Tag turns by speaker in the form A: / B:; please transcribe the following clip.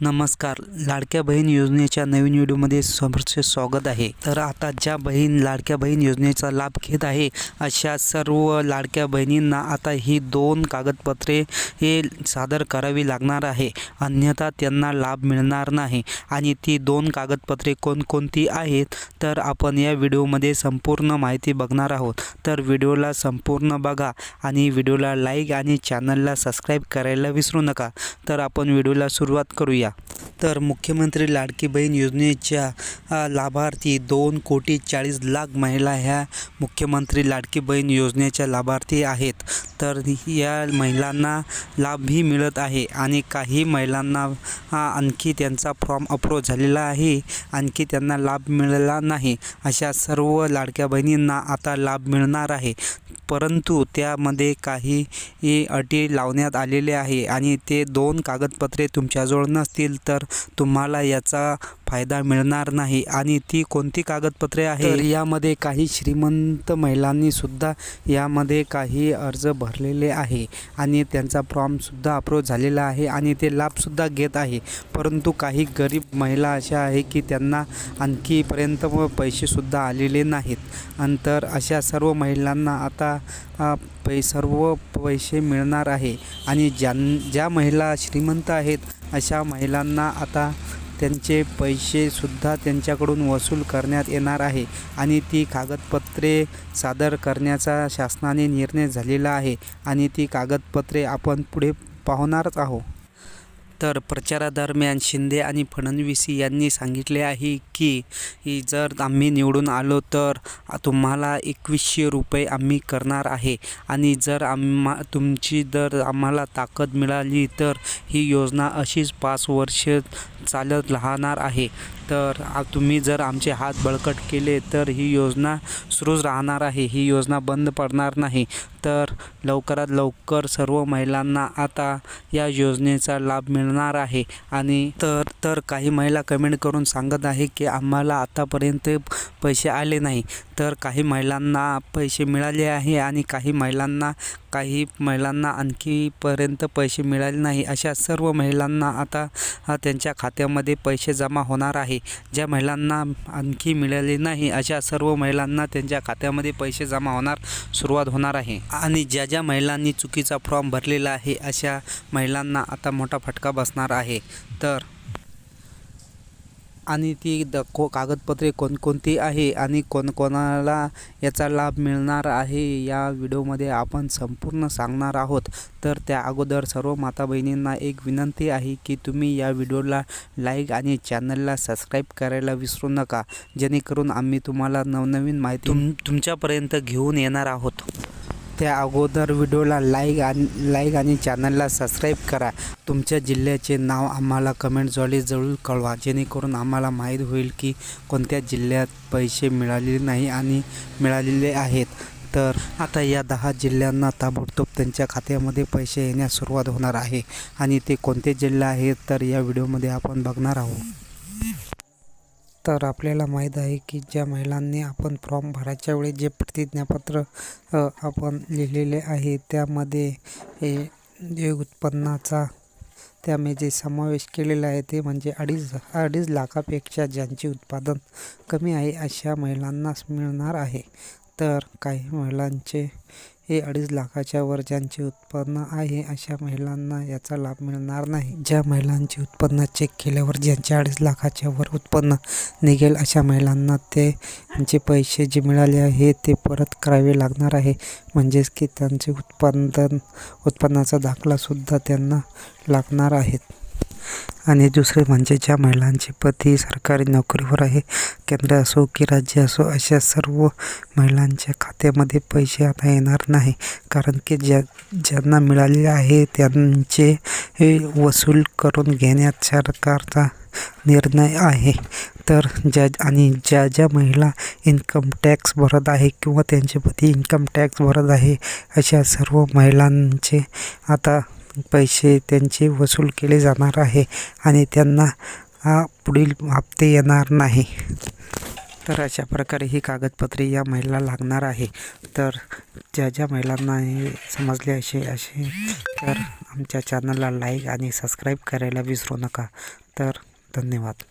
A: नमस्कार. लाडक्या बहीण योजनेच्या नवीन व्हिडिओमध्ये समोरचे स्वागत आहे. तर आता ज्या बहीण लाडक्या बहीण योजनेचा लाभ घेत आहे अशा सर्व लाडक्या बहिणींना आता ही दोन कागदपत्रे हे सादर करावी लागणार आहे. अन्यथा त्यांना लाभ मिळणार नाही. आणि ती दोन कागदपत्रे कोणकोणती आहेत तर आपण या व्हिडिओमध्ये संपूर्ण माहिती बघणार आहोत. तर व्हिडिओला संपूर्ण बघा आणि व्हिडिओला लाईक आणि चॅनलला सबस्क्राईब करायला विसरू नका. तर आपण व्हिडिओला सुरुवात करूया. तर मुख्यमंत्री लाडकी बहीण योजनेच्या लाभार्थी दोन कोटी चाळीस लाख महिला ह्या मुख्यमंत्री लाडकी बहीण योजनेच्या लाभार्थी आहेत. तर या महिलांना लाभही मिळत आहे आणि काही महिलांना आणखी त्यांचा फॉर्म अप्रूव्ह झालेला आहे. आणखी त्यांना लाभ मिळाला नाही. अशा सर्व लाडक्या बहिणींना आता लाभ मिळणार आहे. परंतु त्यामध्ये काही अटी लावण्यात आलेले आहे आणि ते दोन कागदपत्रे तुमच्याजवळ नसतील तर तुम्हाला याचा फायदा मिळणार नाही आणि ती कोणती कागदपत्रे आहे यामध्ये काही श्रीमंत महिलांनी सुद्धा यामध्ये काही अर्ज भरलेले आहे आणि त्यांचा फॉर्मसुद्धा अप्रूव्ह झालेला आहे आणि ते लाभसुद्धा घेत आहे. परंतु काही गरीब महिला अशा आहे की त्यांना आणखीपर्यंत पैसेसुद्धा आलेले नाहीत. आणि तर अशा सर्व महिलांना आता पै सर्व पैसे मिळणार आहे आणि ज्यां ज्या महिला श्रीमंत आहेत अशा महिलांना आता त्यांचे पैसेसुद्धा त्यांच्याकडून वसूल करण्यात येणार आहे आणि ती कागदपत्रे सादर करण्याचा शासनाने निर्णय झालेला आहे आणि ती कागदपत्रे आपण पुढे पाहणारच आहोत. तर प्रचारादरम्यान शिंदे आणि फडणवीस यांनी सांगितले आहे की ही जर आम्ही निवडून आलो तर तुम्हाला एकवीसशे रुपये आम्ही करणार आहे. आणि जर आम्हा तुमची जर आम्हाला ताकद मिळाली तर ही योजना अशीच पाच वर्ष चालत राहणार आहे. तर तुम्ही जर आमचे हात बळकट केले तर ही योजना सुरूच राहणार आहे. ही योजना बंद पडणार नाही. तर लवकरात लवकर सर्व महिलांना आता या योजनेचा लाभ मिळणार आहे. आणि तर तर काही महिला कमेंट करून सांगत आहे की आम्हाला आतापर्यंत पैसे आले नाही. तर काही महिलांना पैसे मिळाले आहे आणि काही महिलांना काही महिलांना आणखीपर्यंत पैसे मिळाले नाही. अशा सर्व महिलांना आता त्यांच्या खात्यामध्ये पैसे जमा होणार आहे. ज्या महिलांना आणखी मिळाले नाही अशा सर्व महिलांना त्यांच्या खात्यामध्ये पैसे जमा होणार सुरुवात होणार आहे. आणि ज्या ज्या महिलांनी चुकीचा फॉर्म भरलेला आहे अशा महिलांना आता मोठा फटका बसणार आहे. तर आणि ती द को कागदपत्रे कोणकोणती आहे आणि कोणकोणाला याचा लाभ मिळणार आहे या व्हिडिओमध्ये आपण संपूर्ण सांगणार आहोत. तर त्या अगोदर सर्व माता बहिणींना एक विनंती आहे की तुम्ही या व्हिडिओला लाईक आणि चॅनलला सबस्क्राईब करायला विसरू नका जेणेकरून आम्ही तुम्हाला नवनवीन माहिती तुम तुमच्यापर्यंत घेऊन येणार आहोत. त्या अगोदर व्हिडिओला लाईक आणि लाईक आणि चॅनलला सबस्क्राईब करा. तुमच्या जिल्ह्याचे नाव आम्हाला कमेंटद्वारे जरूर कळवा. जेणेकरून आम्हाला माहीत होईल की कोणत्या जिल्ह्यात पैसे मिळालेले नाही आणि मिळालेले आहेत. तर आता या दहा जिल्ह्यांना ताबडतोब त्यांच्या खात्यामध्ये पैसे येण्यास सुरुवात होणार आहे. आणि ते कोणते जिल्हे आहेत तर या व्हिडिओमध्ये आपण बघणार आहोत. तर आपल्याला माहीत आहे की ज्या महिलांनी आपण फॉर्म भरायच्या वेळी जे प्रतिज्ञापत्र आपण लिहिलेले आहे त्यामध्ये हे जे उत्पन्नाचा त्यामध्ये जे समावेश केलेला आहे ते म्हणजे अडीच अडीच लाखापेक्षा ज्यांचे उत्पादन कमी आहे अशा महिलांनाच मिळणार आहे. तर काही महिलांचे हे अडीच लाखाच्या वर ज्यांचे उत्पन्न आहे अशा महिलांना याचा लाभ मिळणार नाही. ज्या महिलांचे उत्पन्न चेक केल्यावर ज्यांचे अडीच लाखाच्या वर उत्पन्न निघेल अशा महिलांना ते जे पैसे जे मिळाले आहे ते परत करावे लागणार आहे. म्हणजेच की त्यांचे उत्पादन उत्पन्नाचा दाखलासुद्धा त्यांना लागणार आहेत आणि दुसरे म्हणजे ज्या महिलांचे पती सरकारी नोकरीवर आहे केंद्र असो की राज्य असो अशा सर्व महिलांच्या खात्यामध्ये पैसे आता येणार नाही. कारण की ज्या ज्यांना मिळाले आहे त्यांचे वसूल करून घेण्यात सरकारचा निर्णय आहे. तर ज्या आणि ज्या ज्या महिला इन्कम टॅक्स भरत आहे किंवा त्यांचे पती इन्कम टॅक्स भरत आहे अशा सर्व महिलांचे आता पैसे त्यांचे वसूल केले जाणार आहे आणि त्यांना पुढील हप्ते येणार नाही. तर अशा प्रकारे ही कागदपत्रे या महिला लागणार आहे. तर ज्या ज्या महिलांना हे समजले असे असे तर आमच्या चॅनलला लाईक आणि सबस्क्राईब करायला विसरू नका. तर धन्यवाद.